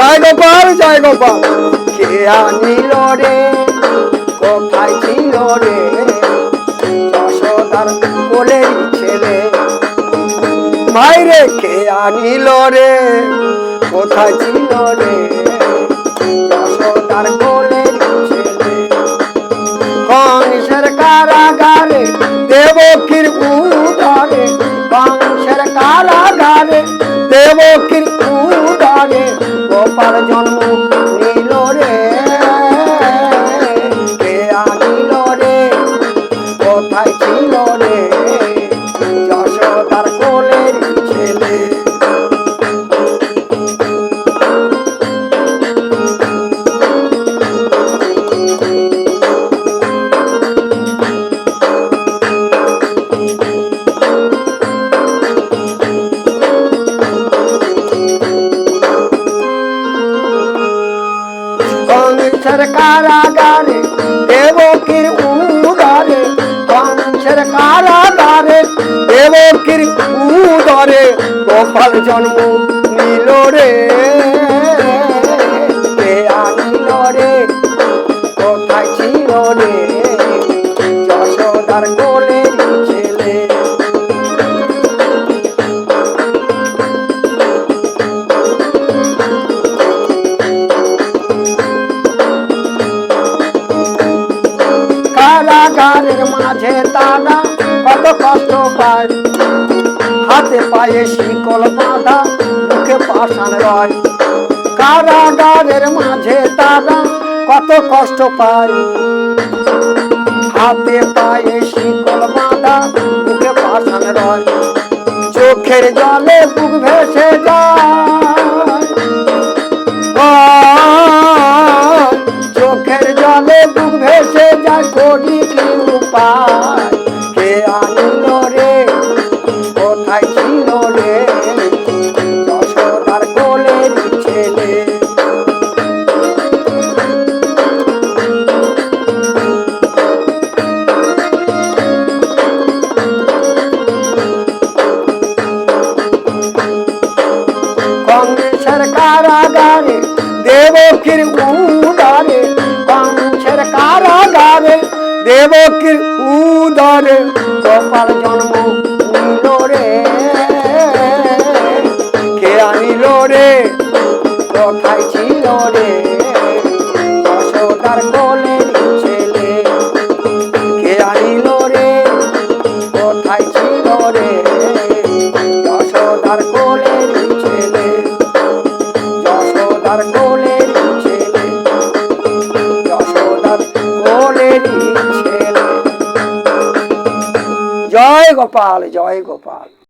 জয় গোপাল জয় গোপাল। কে আনিল রে? কোথায় ছিল রে? যশোদার কোলের ছেলে। মাইরে। কে আনিল রে? কোথায় ছিল রে? যশোদার কোলের ছেলে। কংসের কারাগারে দেবকীর উদারে। কংসের কারাগারে দেবকীর উদারে। গোপাল জন্ম কংসের কারাগারে, দেবকীর উদরে কংসের কারাগারে, দেবকীর উদরে গোপাল জন্ম নিল রে। আনিল রে? কোথায় ছিল রে? যশোদার কোলের কারাগারের মাঝে তারা কত কষ্ট পায় হাতে পায়ে শিকল বাঁধা, মুখে পাষাণ রয়। কারাগারের মাঝে তারা কত কষ্ট পায় হাতে পায়ে শিকল বাঁধা, মুখে পাষাণ রয়। চোখের জলে বুক ভেসে যায়। চোখের জলে বুক ভেসে যায় কংসের কারাগারে দেবকীর উদারে কংসের কারাগারে দেবকীর উদারে গোপাল জন্ম উদরে জয় গোপাল জয় গোপাল।